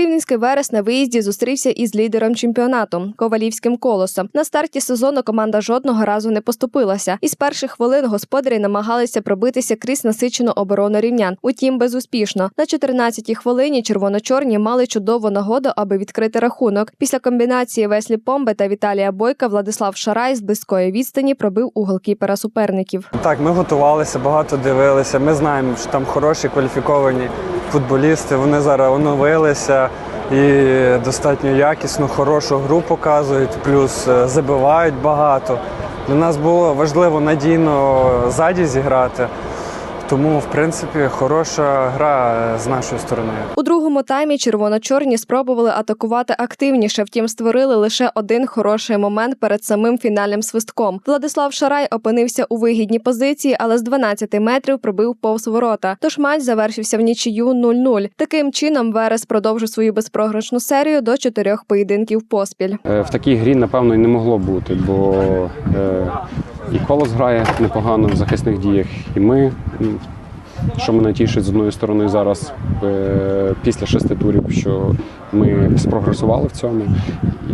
Рівненський верес на виїзді зустрівся із лідером чемпіонату Ковалівським колосом. На старті сезону команда жодного разу не поступилася. Із перших хвилин господарі намагалися пробитися крізь насичену оборону рівнян. Утім, безуспішно. На 14-й хвилині червоно-чорні мали чудову нагоду, аби відкрити рахунок. Після комбінації Веслі Помби та Віталія Бойка Владислав Шарай з близької відстані пробив у голкіпера суперників. Так, ми готувалися, багато дивилися. Ми знаємо, що там хороші кваліфіковані футболісти. Вони зараз оновилися і достатньо якісну, хорошу гру показують, плюс е, забивають багато. Для нас було важливо надійно ззаді зіграти. Тому, в принципі, хороша гра е, з нашої сторони. У другому таймі червоно-чорні спробували атакувати активніше, втім створили лише один хороший момент перед самим фінальним свистком. Владислав Шарай опинився у вигідній позиції, але з 12 метрів пробив повз ворота. Тож матч завершився в нічию 0-0. Таким чином Верес продовжив свою безпрограшну серію до чотирьох поєдинків поспіль. Е, В такій грі, напевно, і не могло бути, бо е, і колос грає непогано в захисних діях, і ми. Що мене тішить з одної сторони зараз е, після шести турів, що ми спрогресували в цьому,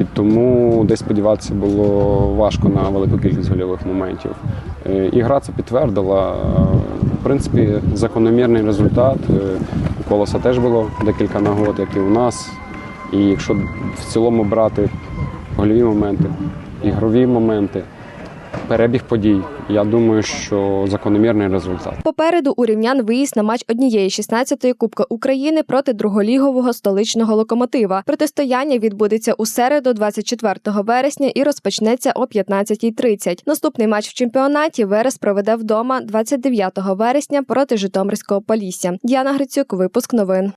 і тому десь сподіватися було важко на велику кількість гольових моментів. Е, і гра це підтвердила. В принципі, закономірний результат. Е, У колоса теж було декілька нагод, як і у нас. І якщо в цілому брати гольові моменти, ігрові моменти, перебіг подій, я думаю, що закономірний результат. Попереду у рівнян виїзд на матч однієї 16-ї Кубка України проти друголігового столичного локомотива. Протистояння відбудеться у середу, 24 вересня, і розпочнеться о 15.30. Наступний матч в чемпіонаті Верес проведе вдома 29 вересня проти Житомирського Полісся. Діана Грицюк, випуск новин.